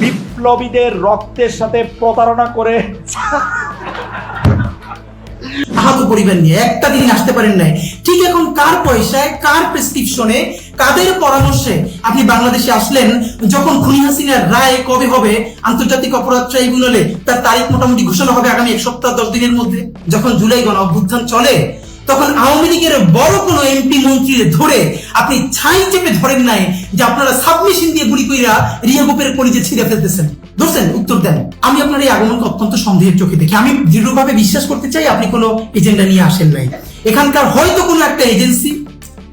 বিপ্লবীদের রক্তের সাথে প্রতারণা করে। আহত পরিবার নিয়ে একটা দিন আসতে পারেন নাই। ঠিক এখন কার পয়সায়, কার প্রেসক্রিপশনে কাদের পরামর্শে আপনি বাংলাদেশে আসলেন, যখন খুনি হাসিনার রায় কবে হবে, আন্তর্জাতিক অপরাধ ট্রাইব্যুনালে তার তারিখ মোটামুটি ঘোষণা হবে আগামী এক সপ্তাহ, দশ দিনের মধ্যে? যখন জুলাই গণ অভ্যুত্থান চলে তখন আওয়ামী লীগের বড় কোনো এমপি মন্ত্রী ধরে আপনি ছাই চেপে ধরেন নাই যে আপনারা সাবমিশন দিয়ে গুলি কইরা রিয়া গোপের পরিচয় ছিঁড়ে ফেলতেছেন। ধরছেন? উত্তর দেন। আমি আপনার এই আগমনকে অত্যন্ত সন্দেহের চোখে দেখি। আমি দৃঢ়ভাবে বিশ্বাস করতে চাই আপনি কোনো এজেন্ডা নিয়ে আসেন নাই। এখানকার হয়তো কোনো একটা এজেন্সি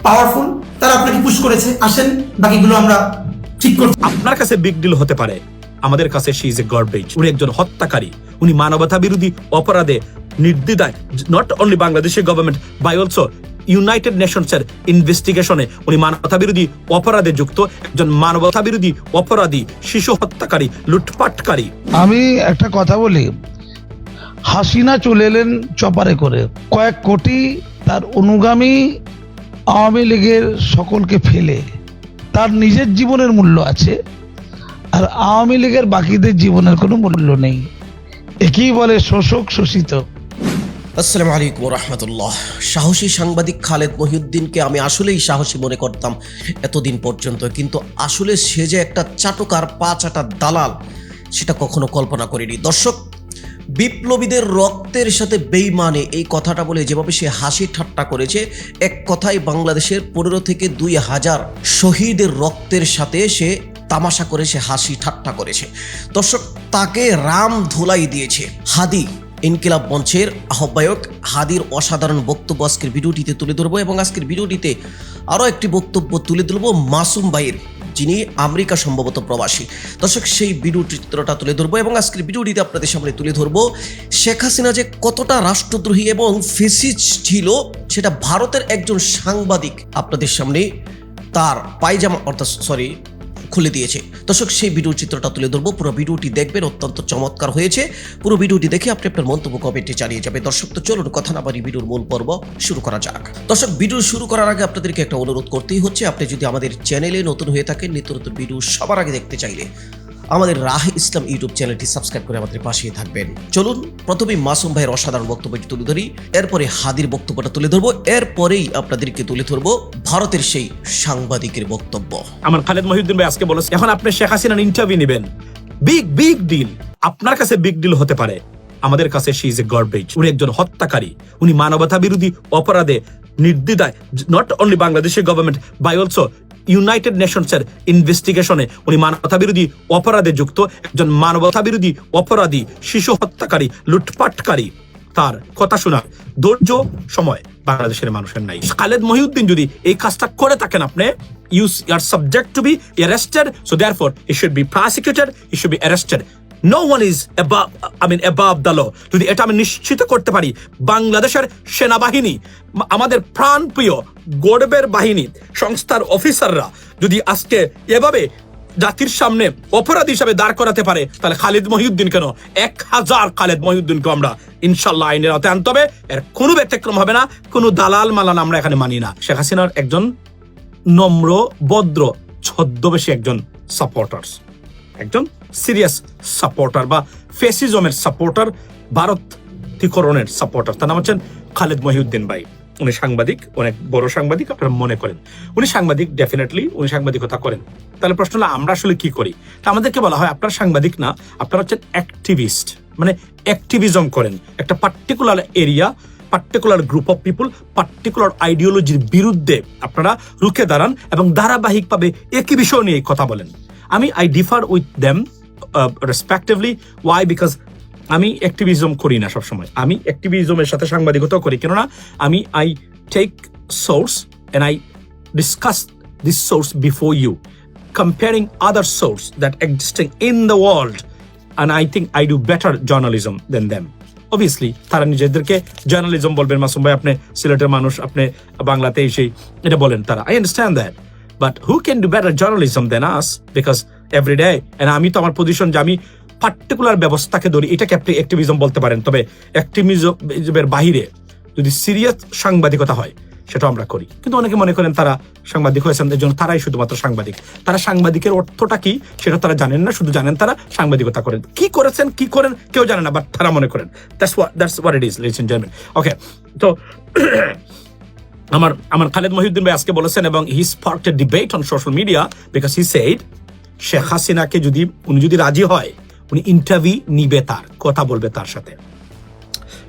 পাওয়ারফুল তারা আপনাকে পুশ করেছে। আসেন, বাকিগুলো আমরা ঠিক করতে আপনার কাছে বিগ ডিল হতে পারে। আমাদের কাছে শি ইজ এ গডবেজ উনি একজন হত্যাকারী। উনি মানবতা বিরোধী অপরাধে নির্দ্বিধায় নট অনলি বাংলাদেশের government but also United Nations এর ইনভেস্টিগেশনে উনি মানবতা বিরোধী অপরাধে যুক্ত। একজন মানবতা বিরোধী অপরাধী, শিশু হত্যাকারী, লুটপাটকারী। আমি একটা কথা বলি। হাসিনা চলে এলেন চপারে করে। কয়েক কোটি তার অনুগামী আওয়ামী লীগের সকলকে ফেলে। তার নিজের জীবনের মূল্য আছে, আর আওয়ামী লীগের বাকিদের জীবনের কোনো মূল্য নেই। একেই বলে শোষক শোষিত। আসসালামু আলাইকুম রহমতুল্লাহ। সাহসী সাংবাদিক খালেদ মহিউদ্দিনকে আমি আসলেই সাহসী মনে করতাম এতদিন পর্যন্ত, কিন্তু আসলে সে যে একটা চাটকার পা চাটা দালাল, সেটা কখনো কল্পনা করিনি। দর্শক, বিপ্লবীদের রক্তের সাথে বেইমানে, এই কথাটা বলে যেভাবে সে হাসি ঠাট্টা করেছে, এক কথায় বাংলাদেশের পনেরো থেকে দুই হাজার শহীদের রক্তের সাথে সে তামাশা করে সে হাসি ঠাট্টা করেছে। দর্শক, তাকে রাম ধুলাই দিয়েছে। হাদি ইনকিলাব মঞ্চের আহ্বায়ক হাদির অসাধারণ বক্তব্য আজকের ভিডিওটিতে তুলে ধরবো এবং আজকের ভিডিওটিতে আরও একটি বক্তব্য তুলে ধরবো মাসুম ভাইয়ের, যিনি আমেরিকা সম্ভবত প্রবাসী। দর্শক, সেই ভিডিও চিত্রটা তুলে ধরবো এবং আজকের ভিডিওটিতে আপনাদের সামনে তুলে ধরবো শেখ হাসিনা যে কতটা রাষ্ট্রদ্রোহী এবং ফেসিজ ছিল, সেটা ভারতের একজন সাংবাদিক আপনাদের সামনে, তার পায়জামা অর্থাৎ সরি খুলে দিয়েছে। দর্শক, সেই ভিডিও চিত্রটা তুলে ধরবো। পুরো ভিডিওটি দেখবেন, অত্যন্ত চমৎকার হয়েছে। পুরো ভিডিওটি দেখে আপনি আপনার মন্তব্য কমেন্টে চালিয়ে যাবে দর্শক, তো চলুন কথা না ভিডিওর মূল পর্ব শুরু করা যাক। দর্শক ভিডিও শুরু করার আগে আপনাদেরকে একটা অনুরোধ করতেই হচ্ছে, আপনি যদি আমাদের চ্যানেলে নতুন হয়ে থাকেন, নিত্য নতুন ভিডিও সবার আগে দেখতে চাইলে আমাদের রাহ ইসলাম ইউটিউব চ্যানেলটি সাবস্ক্রাইব করে আমাদের পাশেই থাকবেন। চলুন প্রথমে মাসুম ভাইয়ের অসাধারণ বক্তব্যটি তুলে ধরি। এরপরে হাদির বক্তব্যটা তুলে ধরবো। এরপরেই আপনাদেরকে তুলে ধরবো ভারতের সেই সাংবাদিকের বক্তব্য। আমার খালেদ মহিউদ্দিন ভাই আজকে বলেছে, এখন আপনি শেখ হাসিনার ইন্টারভিউ নেবেন। বিগ বিগ ডিল আপনার কাছে বিগ ডিল হতে পারে। আমাদের কাছে শি ইজ এ গডবেজ উনি একজন হত্যাকারী। উনি মানবতা বিরোধী অপরাধে নির্দ্বিধায় নট অনলি বাংলাদেশের government but also United Nations এর ইনভেস্টিগেশনে উনি মানবতা বিরোধী অপরাধে যুক্ত একজন মানবতা বিরোধী অপরাধী, শিশু হত্যাকারী, লুটপাটকারী। তার কথা শোনার ধৈর্য সময় বাংলাদেশের মানুষের নাই। খালেদ মহিউদ্দিন যদি এই কাজটা করে থাকেন আপনি you are subject to be arrested so therefore he should be prosecuted he should be arrested no one is I mean above the law যদি এটা আমি নিশ্চিত করতে পারি, বাংলাদেশের সেনাবাহিনী, আমাদের প্রাণপ্রিয় গর্বের বাহিনী, সংস্থার অফিসাররা যদি আজকে এভাবে জাতির সামনে অপরাধ হিসাবে দাঁড় করাতে পারে, তাহলে খালিদ মহিউদ্দিন কেন? এক হাজার খালেদ মহিউদ্দিনকে আমরা ইনশাল্লাহ আইনের আওতায় আনতে হবে। এর কোনো ব্যতিক্রম হবে না, কোনো দালাল মালান আমরা এখানে মানি না। শেখ হাসিনার একজন নম্র, ভদ্র, ছদ্মবেশী একজন সাপোর্টার্স একজন সিরিয়াস সাপোর্টার বা ফেসিজমের সাপোর্টার ভারতীকরণের সাপোর্টার তার নাম হচ্ছেন খালেদ মহিউদ্দিন ভাই। উনি সাংবাদিক অনেক বড় সাংবাদিক, আপনারা মনে করেন। উনি সাংবাদিক ডেফিনেটলি উনি সাংবাদিকতা করেন। তাহলে প্রশ্ন হলো, আমরা আসলে কি করি? তা আমাদেরকে বলা হয়, আপনার সাংবাদিক না, আপনারা হচ্ছেন অ্যাক্টিভিস্ট মানে অ্যাক্টিভিজম করেন। একটা particular area particular group of people particular আইডিওলজির বিরুদ্ধে আপনারা রুখে দাঁড়ান এবং ধারাবাহিকভাবে একই বিষয় নিয়ে কথা বলেন। আমি I differ with them respectively why because আমি অ্যাক্টিভিজম করি না সবসময়। আমি অ্যাক্টিভিজমের সাথে সাংবাদিকতাও করি। কেননা আমি I take source and I discuss this source before you comparing other source that existing in the world and I think I do better journalism than them. Obviously, তারা নিজেদেরকে জার্নালিজম বলবেন। মাসুম ভাই আপনি সিলেটের মানুষ আপনি বাংলাতে এসেই এটা বলেন তারা। I understand that but who can do better journalism than us because every day and আমি তো আমার পজিশন যে আমি পার্টিকুলার ব্যবস্থাকে ধরি এটাকে আপনি অ্যাক্টিভিজম বলতে পারেন। তবে অ্যাক্টিভিজমের বাহিরে যদি সিরিয়াস সাংবাদিকতা হয় সেটা আমরা করি। কিন্তু অনেকে মনে করেন তারা সাংবাদিক হয়েছেন, এর জন্য তারাই শুধুমাত্র সাংবাদিক। তারা সাংবাদিকের অর্থটা কি, সেটা তারা জানেন না, শুধু জানেন তারা সাংবাদিকতা করেন। কি করেছেন, কি করেন, কেউ জানে না বাট তারা মনে করেন। ওকে তো আমার আমার খালেদ মহিউদ্দিন ভাই আজকে বলেছেন, এবং he spark a debate on social media because he said Sheikh হাসিনাকে যদি, উনি যদি রাজি হয়, উনি ইন্টারভিউ নিবে তার, কথা বলবে তার সাথে।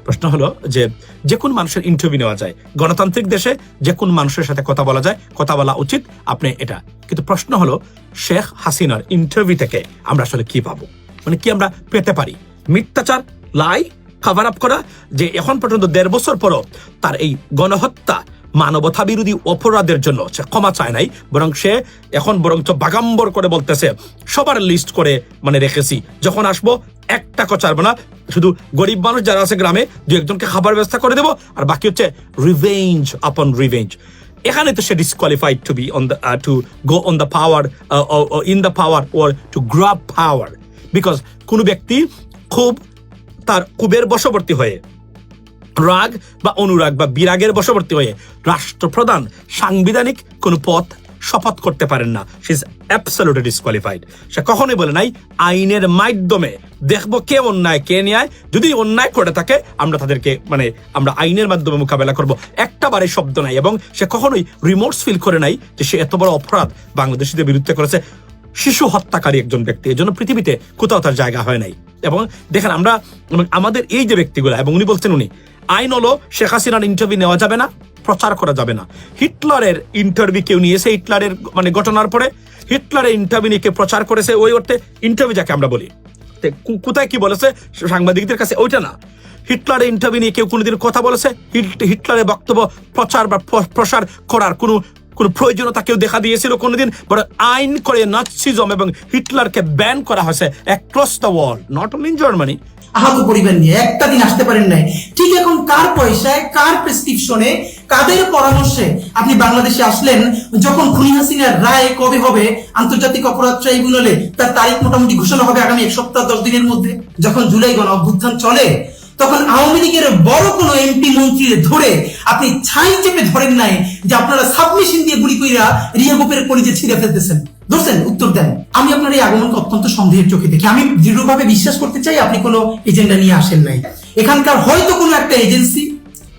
প্রশ্ন হলো যে যে কোন মানুষের ইন্টারভিউ নেওয়া যায়? গণতান্ত্রিক দেশে যে কোন মানুষের সাথে কথা বলা যায়, কথা বলা উচিত, আপনি এটা। কিন্তু প্রশ্ন হলো, শেখ হাসিনার ইন্টারভিউ থেকে আমরা আসলে কি পাবো? মানে কি আমরা পেতে পারি? মিথ্যাচার, লাই কাভার আপ করা, যে এখন পর্যন্ত দেড় বছর পরও তার এই গণহত্যা মানবতা বিরোধী অপরাধের জন্য সে ক্ষমা চায় নাই, বরং সে এখন বরঞ্চ বাগাম্বর করে বলতেছে, সবার লিস্ট করে মানে রেখেছি, যখন আসব একটা কচারবো না, শুধু গরিব মানুষ যারা আছে গ্রামে, দু একজনকে খাবার ব্যবস্থা করে দেবো, আর বাকি হচ্ছে রিভেঞ্জ আপন রিভেঞ্জ এখানে তো সে disqualified to be on the to go on the power in the power or to grab power because কোনো ব্যক্তি খুব, তার কুবের বশবর্তী হয়ে রাগ বা অনুরাগ বা বিরাগের বশবর্তী হয়ে রাষ্ট্রপ্রধান সাংবিধানিক কোনো পথ শপথ করতে পারেন না। সে ইজ অ্যাবসলিউটলি ডিসকোয়ালিফাইড সে কখনোই বলে নাই, আইনের মাধ্যমে দেখব কে অন্যায়, কে ন্যায়। যদি অন্যায় করে থাকে, আমরা তাদেরকে মানে আমরা আইনের মাধ্যমে মোকাবেলা করব। একটা বারে শব্দ নাই এবং সে কখনোই রিমোটস ফিল করে নাই যে সে এত বড় অপরাধ বাংলাদেশিদের বিরুদ্ধে করেছে। শিশু হত্যাকারী একজন ব্যক্তি, এজন্য পৃথিবীতে কোথাও তার জায়গা হয় নাই। এবং দেখেন আমরা আমাদের এই যে ব্যক্তিগুলো, এবং উনি বলছেন উনি আইন হলো শেখ হাসিনার ইন্টারভিউ নেওয়া যাবে না, প্রচার করা যাবে না। হিটলারের ইন্টারভিউ কেউ নিয়েছে হিটলারের মানে ঘটনার পরে। হিটলারের ইন্টারভিউ নিয়ে প্রচার করেছে ওই অর্থে ইন্টারভিউ যাকে আমরা বলি। কোথায় কি বলেছে সাংবাদিকদের কাছে ওইটা না। হিটলারের ইন্টারভিউ নিয়ে কেউ কোনোদিন কথা বলেছে, হিট- হিটলারের বক্তব্য প্রচার বা প্র- প্রসার করার কোনো কোনো প্রয়োজনীয়তা কেউ দেখা দিয়েছিল কোনোদিন? বড় আইন করে নাৎসিজম এবং হিটলারকে ব্যান করা হয়েছে across the world not only in Germany আহত পরিবার নিয়ে একটা দিন আসতে পারেন নাই। ঠিক এখন কার পয়সায়, কার প্রেসক্রিপশনে কাদের পরামর্শে আপনি বাংলাদেশে আসলেন? যখন খুনি হাসিনার রায় কবে হবে? আন্তর্জাতিক অপরাধ ট্রাইব্যুনালে তার তারিখ মোটামুটি ঘোষণা হবে আগামী এক সপ্তাহ, দশ দিনের মধ্যে। যখন জুলাই গণ অভ্যুত্থান চলে তখন আওয়ামী লীগের বড় কোনো এমপি মন্ত্রী ধরে আপনি ছাই চেপে ধরেন নাই যে আপনারা সাবমিশন দিয়ে গুলি কইরা রিয়া গোপের কলিজে ছিঁড়ে ফেলতেছেন। ধরছেন? উত্তর দেন। আমি আপনার এই আগমনকে অত্যন্ত সন্দেহের চোখে দেখি। আমি দৃঢ়ভাবে বিশ্বাস করতে চাই আপনি কোনো এজেন্ডা নিয়ে আসেন নাই। এখানকার হয়তো কোনো একটা এজেন্সি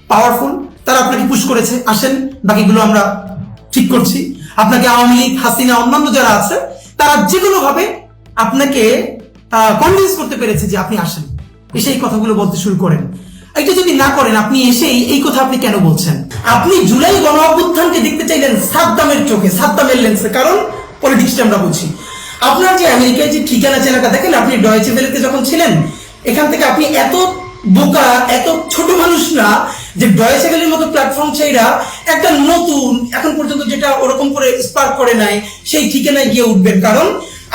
পাওয়ারফুল তারা আপনাকে পুশ করেছে। আসেন, বাকিগুলো আমরা ঠিক করছি। আপনাকে আওয়ামী লীগ, হাসিনা, অন্যান্য যারা আছে, তারা যে ভাবে আপনাকে কনভিন্স করতে পেরেছে যে আপনি আসেন। এসে এই কথাগুলো বলতে শুরু করেন। এটা যদি না করেন, আপনি এসেই এই কথা আপনি কেন বলছেন? আপনি জুলাই গণ অভ্যুত্থানকে দেখতে চাইলেন সাদ্দামের চোখে, সাদ্দামের লেন্সে। কারণ পলিটিক্সটা আমরা বুঝি। আপনার যে আমেরিকায় যে ঠিকানা, চেনাটা, দেখেন আপনি ডয়েচে ভেলেতে যখন ছিলেন, এখান থেকে আপনি এত বোকা, এত ছোট মানুষ না যে ডয়েচে ভেলের মতো প্ল্যাটফর্ম চাইরা একটা নতুন, এখন পর্যন্ত যেটা ওরকম করে স্পার্ক করে নাই, সেই ঠিকানায় গিয়ে উঠবেন। কারণ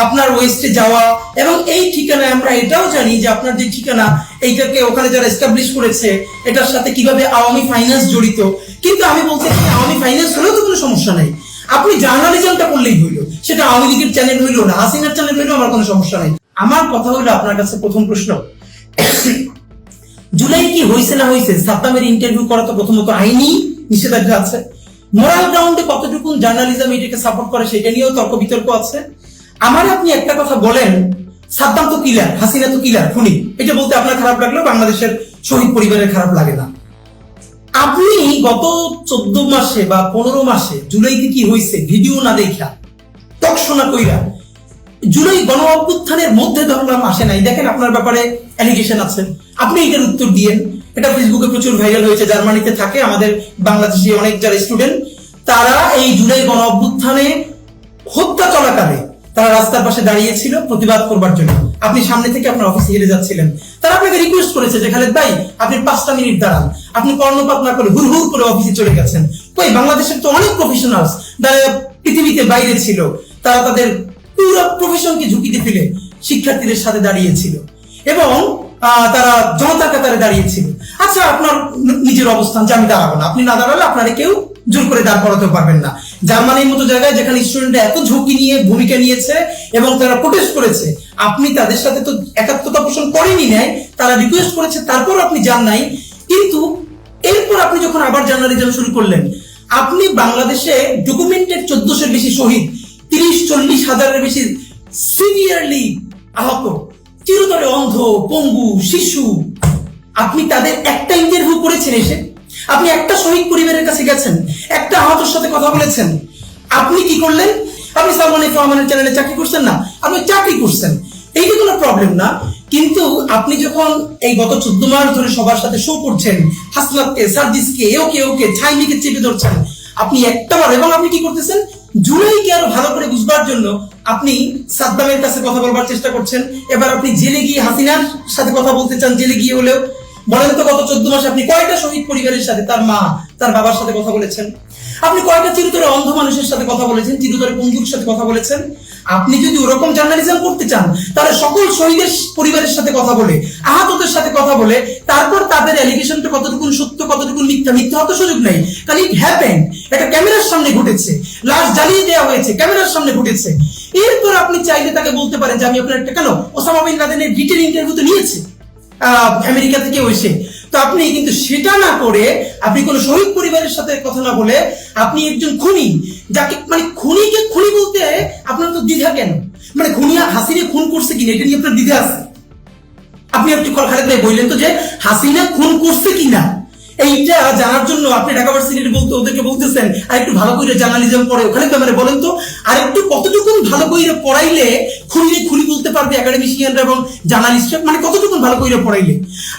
আপনার ওয়েস্টে যাওয়া, এবং এই ঠিকানায় আমরা এটাও জানি যে আপনার যে ঠিকানা, এইটাকে ওখানে যারা এস্টাবলিশ করেছে, এটার সাথে কীভাবে আওয়ামী ফাইন্যান্স জড়িত? কিন্তু আমি বলতে চাই, আওয়ামী ফাইন্যান্স হলেও তো কোনো সমস্যা নেই। আপনি জার্নালিজমটা করলেই হইল, সেটা আওয়ামী লীগের চ্যানেল হইল না, হাসিনার চ্যানেল হইল আমার কোনো সমস্যা নেই। আমার কথা হইল আপনার কাছে প্রথম প্রশ্ন। জুলাই কি হয়েছে না হয়েছে সাদ্দামের ইন্টারভিউ করা তো প্রথমত আইনি নিষেধাজ্ঞা আছে। মোরাল গ্রাউন্ডে কতটুকু জার্নালিজম এটাকে সাপোর্ট করে, সেটা নিয়েও তর্ক বিতর্ক আছে। আমার আপনি একটা কথা বলেন, সাদ্দাম তো কিলার হাসিনা তো কিলার খুনি। এটা বলতে আপনার খারাপ লাগলেও বাংলাদেশের শহীদ পরিবারের খারাপ লাগে না। আপনি গত চোদ্দ মাসে বা পনেরো মাসে জুলাইতে কি হয়েছে ভিডিও না দেখা তক শোনা কইরা। জুলাই গণ অভ্যুত্থানের মধ্যে ধরলাম, আসে নাই। দেখেন আপনার ব্যাপারে অ্যালিগেশন আছে। আপনি এটার উত্তর দিয়েন। এটা ফেসবুকে প্রচুর ভাইরাল হয়েছে। জার্মানিতে থাকে আমাদের বাংলাদেশি অনেক যারা স্টুডেন্ট তারা এই জুলাই গণ অভ্যুত্থানে হত্যা চলাকালে তারা রাস্তার পাশে দাঁড়িয়েছিল প্রতিবাদ করবার জন্য। আপনি সামনে থেকে আপনার অফিসে হেরে যাচ্ছিলেন। তারা আপনাকে রিকোয়েস্ট করেছে যে, খালেদ ভাই, আপনি পাঁচটা মিনিট দাঁড়ান। আপনি কর্ণপাত না করে হুর হুর করে অফিসে চলে গেছেন। কই, বাংলাদেশের তো অনেক প্রফেশনালস যারা পৃথিবীতে বাইরে ছিল। তারা তাদের পুরো প্রফেশনকে ঝুঁকিতে ফেলে শিক্ষার্থীদের সাথে দাঁড়িয়েছিল। এবং তারা জনতার কাতারে দাঁড়িয়েছিল আচ্ছা আপনার নিজের অবস্থান যে, আমি দাঁড়াবো না। আপনি না দাঁড়ালে আপনারা কেউ জোর করে দাঁড় করাতে পারবেন না। জার্মানির মতো জায়গায় যেখানে স্টুডেন্টরা এত ঝুঁকি নিয়ে ভূমিকা নিয়েছে এবং তারা প্রোটেস্ট করেছে, আপনি তাদের সাথে তো একাত্মতা পোষণ করেনি নেয় তারা রিকোয়েস্ট করেছে তারপর আপনি যান নাই। কিন্তু এরপর আপনি যখন আবার জার্নালিজম শুরু করলেন, আপনি বাংলাদেশে ডকুমেন্টেড চোদ্দশোর বেশি শহীদ, তিরিশ, চল্লিশ হাজারের বেশি সিভিয়ারলি আহত, চিরতরে অন্ধ, পঙ্গু, শিশু, আপনি তাদের একটা ইন্টারভিউ করেছেন এসে। আপনি একটা শহীদ পরিবারের কাছে গেছেন, একটা আহতর সাথে কথা বলেছেন। আপনি কি করলেন? আপনি সালমান এফ রহমানের চ্যানেলে চাকরি করছেন না? আপনি চাকরি করছেন। এইটা কোনো প্রবলেম না, কিন্তু আপনি যখন এই গত চোদ্দ মাস ধরে সবার সাথে শো করছেন, হাসনাতকে, সার্জিসকে ওকে ওকে ছাইমিকে চেপে ধরছেন, আপনি একটা বার, এবং আপনি কি করতেছেন? জুলাইকে আরও ভালো করে বুঝবার জন্য আপনি সাদ্দামের কাছে কথা বলবার চেষ্টা করছেন। এবার আপনি জেলে গিয়ে হাসিনার সাথে কথা বলতে চান, জেলে গিয়ে হলেও বলেন তো গত চোদ্দ মাসে আপনি কয়টা শহীদ পরিবারের সাথে, তার মা, তার বাবার সাথে কথা বলেছেন? আপনি কয়টা চিরতরে অন্ধ মানুষের সাথে কথা বলেছেন, চিরতরে বন্ধুর সাথে কথা বলেছেন? আপনি যদি ওরকম জার্নালিজম করতে চান, তাহলে সকল শহীদের পরিবারের সাথে কথা বলে, আহতদের সাথে কথা বলে, তারপর তাদের অ্যালিগেশনটা কতটুকু সত্য কতটুকু মিথ্যা মিথ্যা হতে সুযোগ নেই। কারণ ইট হ্যাপেন এটা ক্যামেরার সামনে ঘটেছে। লাশ জ্বালিয়ে দেওয়া হয়েছে, ক্যামেরার সামনে ঘটেছে। এরপর আপনি চাইলে তাকে বলতে পারেন যে, আমি আপনার একটা কেন? ওসামা বিন লাদেনের ডিটেল ইন্টারভিউ তো নিয়েছে। আমেরিকা থেকে হয়েছে। তো আপনি কিন্তু সেটা না করে আপনি কোনো শহীদ পরিবারের সাথে কথা না বলে আপনি একজন খুনি, যাকে মানে খুনিকে খুনি বলতে আপনার তো দ্বিধা কেন? মানে খুনিয়া হাসিনে খুন করছে কিনা, এটা নিয়ে আপনার দ্বিধা আছে। আপনি একটু খালেদ বললেন তো যে হাসিনা খুন করছে কিনা? এইটা জানার জন্য আপনি ঢাকা ভার্সিটির বলতে ওদেরকে বলতেছেন, আর একটু ভালো করে জার্নালিজম পড়ে। ওখানে ক্যামেরা বলেন তো? আর একটু কতটুকু ভালো করে পড়াইলে খুনি খুনি বলতে পারবে একাডেমিশিয়ানরা এবং জার্নালিস্টরা মানে কতটুকু ভালো করে পড়াইলে?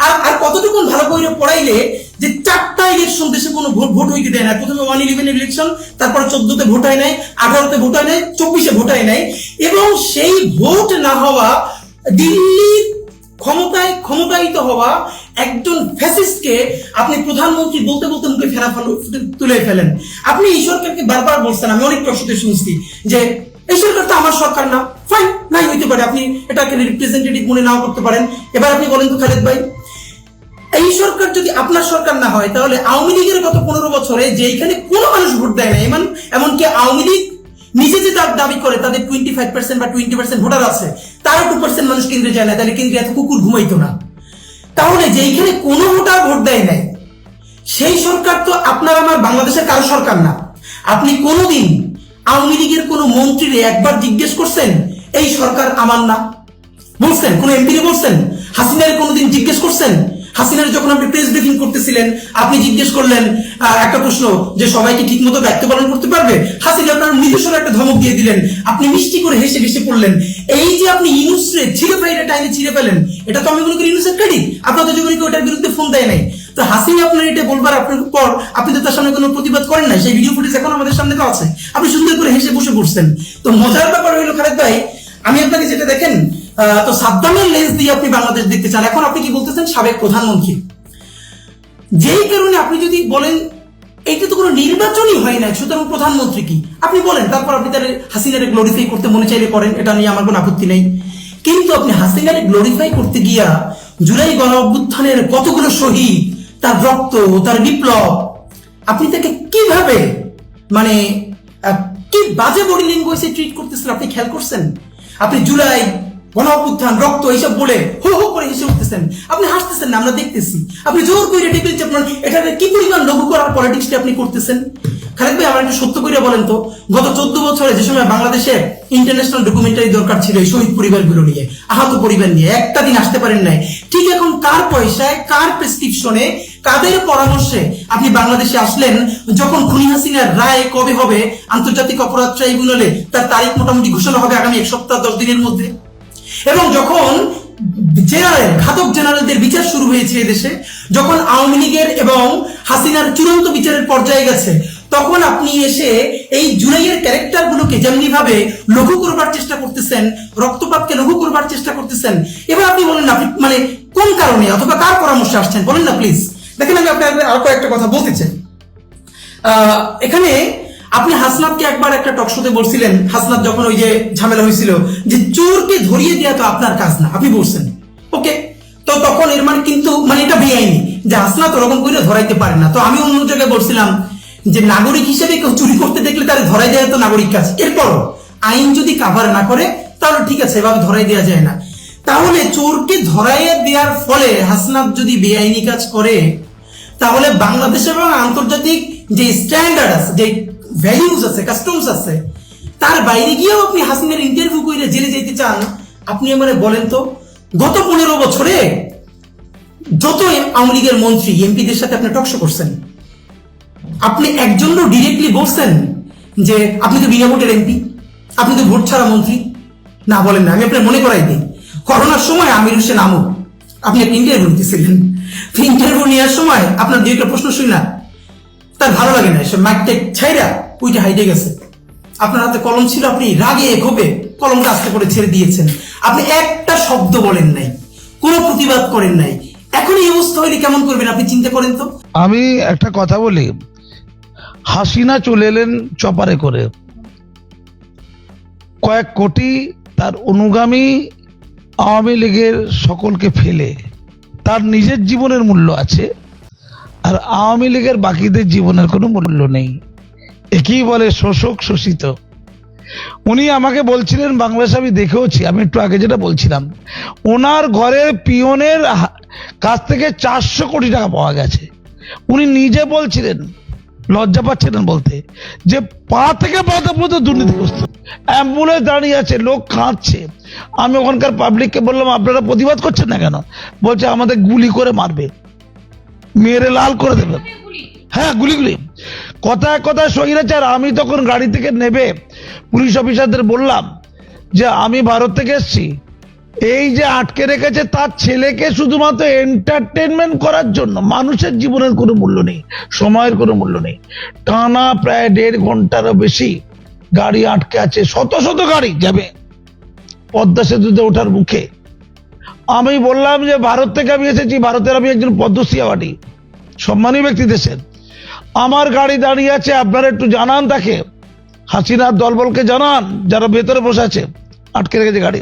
আর আর কতটুকু ভালো করে পড়াইলে যে চারটা ইলেকশন দেশে কোনো ভোট ভোট হইতে দেয় না। প্রথমে ওয়ান ইলেভেন ইলেকশন তারপর চোদ্দতে ভোট হয় নাই, আঠারোতে ভোট হয় নাই, চব্বিশে ভোট হয় নাই। এবং সেই ভোট না হওয়া দিল্লির ক্ষমতায় ক্ষমতায়িত হওয়া একজন ফ্যাসিস্টকে আপনি প্রধানমন্ত্রী বলতে বলতে মুখে ফেরা তুলে ফেলেন। আপনি এই সরকারকে বারবার বলছেন, আমি অনেক প্রশ্নতে শুনছি যে এই সরকার তো আমার সরকার না। ফাইন নাই হইতে পারে। আপনি এটাকে রিপ্রেজেন্টেটিভ মনে নাও করতে পারেন। এবার আপনি বলেন তো খালেদ ভাই, এই সরকার যদি আপনার সরকার না হয়, তাহলে আওয়ামী লীগের গত পনেরো বছরে যেখানে কোনো মানুষ ভোট দেয় না, এমন এমনকি আওয়ামী লীগ নিজে যে তার দাবি করে, তাদের টোয়েন্টি ফাইভ পার্সেন্ট বা টোয়েন্টি পার্সেন্ট ভোটার আছে তারা টু পার্সেন্ট মানুষ কেন্দ্রে যায় না, তাহলে কেন্দ্রে এত কুকুর ঘুমাইতো না। তাহলে যেইখানে কোনো ভোটার ভোট দেয় নাই, সেই সরকার তো আপনার আমার বাংলাদেশের কারও সরকার না। আপনি কোনোদিন আওয়ামী লীগের কোনো মন্ত্রীরে একবার জিজ্ঞেস করছেন, এই সরকার আমার না? বলছেন, কোন এমপি বলছেন, হাসিনার কোনোদিন জিজ্ঞেস করছেন হাসিনার যখন আপনি প্রেস ব্রিফিং করতেছিলেন, আপনি জিজ্ঞেস করলেন একটা প্রশ্ন যে সবাইকে ঠিক মতো দায়িত্ব পালন করতে পারবে? হাসিনা আপনার নিজস্ব একটা ধমক দিয়ে দিলেন। আপনি মিষ্টি করে হেসে হেসে পড়লেন। এই যে আপনি ইনুসরে ছিঁড়ে ফেলে টাইনে ছিঁড়ে ফেলেন, এটা তো আমি মনে করি ইনুসের ক্রেডিট আপনাদের যখন কেউ এটার বিরুদ্ধে ফোন দেয় নাই। তো হাসিনা আপনার এটা বলবার আপনার পর আপনি তো তার সামনে কোনো প্রতিবাদ করেন না সেই ভিডিও ফুটেজ এখন আমাদের সামনে তো আছে। আপনি সুন্দর করে হেসে বসে পড়ছেন। তো মজার ব্যাপার হইল খালেদ ভাই, আমি আপনাকে যেটা দেখেন তো সাদ্দামের লেন্স দিয়ে আপনি বাংলাদেশ দেখতে চান। এখন আপনি কি বলতেছেন? সাবেক প্রধানমন্ত্রী। যেই কারণে আপনি যদি বলেন, এইটা তো কোনো নির্বাচনই হয় না সুতরাং প্রধানমন্ত্রী কি? আপনি বলেন, তারপর আপনি তার হাসিনারে গ্লোরিফাই করতে মনে চাইলে করেন, এটা নিয়ে আমার কোনো আপত্তি নেই। কিন্তু আপনি হাসিনারে গ্লোরিফাই করতে গিয়া জুলাই গণ অভ্যুত্থানের কতগুলো শহীদ, তার রক্ত, তার বিপ্লব, আপনি তাকে কীভাবে মানে কি বাজে বডি ল্যাঙ্গুয়েজে ট্রিট করতেছেন? আপনি খেয়াল করছেন? আপনি জুলাই গণ রক্ত, এইসব বলে হো হো করে হেসে উঠতেছেন। আপনি হাসতেছেন না, আমরা দেখতেছি। আপনি জোর করে টেবিল চাপনান এটাকে কি পরিমাণ লঘু করার পলিটিক্সটা আপনি করতেছেন? খালেদ ভাই, আমার একটু সত্য করে বলেন তো, গত চোদ্দ বছরে যে সময় বাংলাদেশে ইন্টারন্যাশনাল ডকুমেন্টারি দরকার ছিল এই শহীদ পরিবারগুলো নিয়ে, আহত পরিবার নিয়ে, একটা দিন আসতে পারেন নাই। ঠিক এখন কার পয়সায়, কার প্রেসক্রিপশনে কাদের পরামর্শে আপনি বাংলাদেশে আসলেন, যখন খুনি হাসিনার রায় কবে হবে, আন্তর্জাতিক অপরাধ ট্রাইব্যুনালে তার তারিখ মোটামুটি ঘোষণা হবে আগামী এক সপ্তাহ, দশ দিনের মধ্যে? এবং যখন জেনারেল, ঘাতক জেনারেলদের বিচার শুরু হয়েছে এদেশে যখন আওয়ামী লীগের এবং হাসিনার চূড়ান্ত বিচারের পর্যায়ে গেছে, তখন আপনি এসে এই জুলাইয়ের ক্যারেক্টার গুলোকে যেমনি ভাবে লঘু করবার চেষ্টা করতেছেন, রক্তপাতকে লঘু করবার চেষ্টা করতেছেন, এবার আপনি বলেন আপনি মানে কোন কারণে অথবা কার পরামর্শে আসছেন? বলেন না প্লিজ দেখেন, আমি আপনাকে আরও কয়েকটা কথা বলতে চাই। এখানে আপনি হাসনাতকে একবার একটা টকশোতে বলছিলেন হাসনাত যখন ওই যে ঝামেলা হয়েছিল, যে চোরকে ধরিয়ে দেওয়া তো আপনার কাজ না, আপনি বলছেন। ওকে? তো তখন এর মানে কিন্তু মানে এটা বেআইনি, যে হাসনাত ওরকম করে ধরাইতে পারে না। তো আমি অন্য জায়গায় বলছিলাম যে নাগরিক হিসেবে কেউ চুরি করতে দেখলে তার ধরাই দেওয়া তো নাগরিক কাজ। এরপরও আইন যদি কাভার না করে, তাহলে ঠিক আছে, এভাবে ধরাই দেওয়া যায় না। তাহলে চোরকে ধরাইয়ে দেওয়ার ফলে হাসনাত যদি বেআইনি কাজ করে, তাহলে বাংলাদেশ এবং আন্তর্জাতিক যে স্ট্যান্ডার্ড আছে, যে ভ্যালিউজ আছে কাস্টমস আছে। তার বাইরে গিয়েও আপনি হাসিনার ইন্টারভিউ করে জেলে যেতে চান, আপনি আমারে বলেন তো, গত পনেরো বছরে যত আওয়ামী লীগের মন্ত্রী, এমপিদের সাথে আপনি টকশো করছেন, আপনি একজনও ডিরেক্টলি বলছেন যে, আপনি তো বিনা ভোটের এমপি, আপনি তো ভোট ছাড়া মন্ত্রী। না, বলেন না, আমি আপনার মনে করাই দিই, করোনার সময় আমির হোসেন আমু, আপনি একটা ইন্টারভিউ নিতেছিলেন। ইন্টারভিউ নেওয়ার সময় আপনার দুই একটা প্রশ্ন শুনি না তার ভালো লাগে না, সে মাইক টেক ছাইরা ওইটা হাইটে গেছে। আপনার হাতে কলম ছিল, আপনি রাগে ক্ষোভে কলমটা আস্তে করে ছেড়ে দিয়েছেন। আপনি একটা শব্দ বলেন নাই, কোনো প্রতিবাদ করেন নাই। এখন এই অবস্থা হইলে কেমন করবেন, আপনি চিন্তা করেন তো? আমি একটা কথা বলি, হাসিনা চলে এলেন চপারে করে। কয়েক কোটি তার অনুগামী আওয়ামী লীগের সকলকে ফেলে। তার নিজের জীবনের মূল্য আছে, আর আওয়ামী লীগের বাকিদের জীবনের কোনো মূল্য নেই। একেই বলে শোষক শোষিত। উনি আমাকে বলছিলেন বাংলাদেশ আমি দেখেওছি আমি একটু আগে যেটা বলছিলাম ওনার ঘরের পিয়নের কাছ থেকে চারশো কোটি টাকা পাওয়া গেছে। উনি নিজে বলছিলেন লজ্জা পাচ্ছিলেন বলতে যে পা থেকে পাতা পর্যন্ত দুর্নীতিগ্রস্ত অ্যাম্বুলেন্স দাঁড়িয়ে আছে লোক কাঁদছে। আমি ওখানকার পাবলিককে বললাম আপনারা প্রতিবাদ করছেন না কেন? বলছে আমাদের গুলি করে মারবে। মেরে লাল করে দেবে। হ্যাঁ গুলিগুলি কথায় কথায় স্বৈরাচার আমি তখন গাড়ি থেকে নেবে। পুলিশ অফিসারদের বললাম যে, আমি ভারত থেকে এসেছি। এই যে আটকে রেখেছে তার ছেলেকে শুধুমাত্র এন্টারটেনমেন্ট করার জন্য, মানুষের জীবনের কোনো মূল্য নেই, সময়ের কোনো মূল্য নেই। টানা প্রায় দেড় ঘন্টারও বেশি গাড়ি আটকে আছে, শত শত গাড়ি যাবে পদ্মা সেতুতে ওঠার মুখে। আমি বললাম যে, ভারত থেকে আমি এসেছি, ভারতের আমি একজন পদ্মশ্রী অ্যাওয়ার্ডি সম্মানী ব্যক্তি দেশের। আমার গাড়ি দাঁড়িয়ে আছে, আপনারা একটু জানান তাকে। হাসিনার দলবলকে জানান, যারা ভেতরে বসে আছে, আটকে রেখেছে গাড়ি।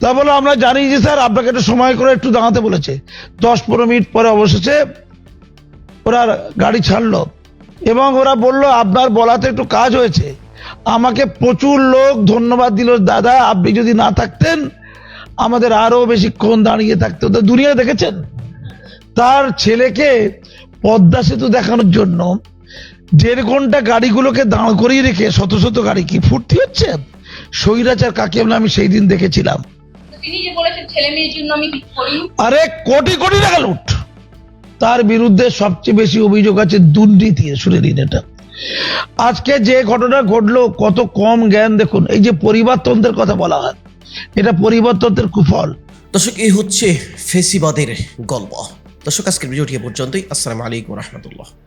তা বলে, আমরা জানি যে স্যার, আপনাকে একটু সময় করে একটু দাঁড়াতে বলেছে। দশ পনেরো মিনিট পরে অবশেষে ওরা গাড়ি ছাড়লো এবং ওরা বলল, আপনার বলাতে একটু কাজ হয়েছে। আমাকে প্রচুর লোক ধন্যবাদ দিল। দাদা, আপনি যদি না থাকতেন, আমাদের আরও বেশিক্ষণ দাঁড়িয়ে থাকতে হতো। দুনিয়া দেখেছেন? তার ছেলেকে পদ্মা সেতু দেখানোর জন্য দেড় ঘণ্টা গাড়িগুলোকে দাঁড় করিয়ে রেখে শত শত গাড়ি কি ফুর্তি হচ্ছে? স্বৈরাচার কাকে আমি সেই দিন দেখেছিলাম। তো তিনি যে বলেছেন ছেলে মেয়ের জন্য আমি কিছু করি? আরে কোটি কোটি টাকা লুট। তার বিরুদ্ধে সবচেয়ে বেশি অভিযোগ আছে দুর্নীতি। শুনে নিন এটা। আজকে যে ঘটনা ঘটলো কত কম জ্ঞান দেখুন। এই যে পরিবারতন্ত্রের কথা বলা হয় এটা পরিবারতন্ত্রের কুফল। দর্শক এই হচ্ছে ফেসিবাদের গল্প। দর্শক আজকের ভিডিওটি পর্যন্তই। আসসালামু আলাইকুম রহমতুল্লাহ।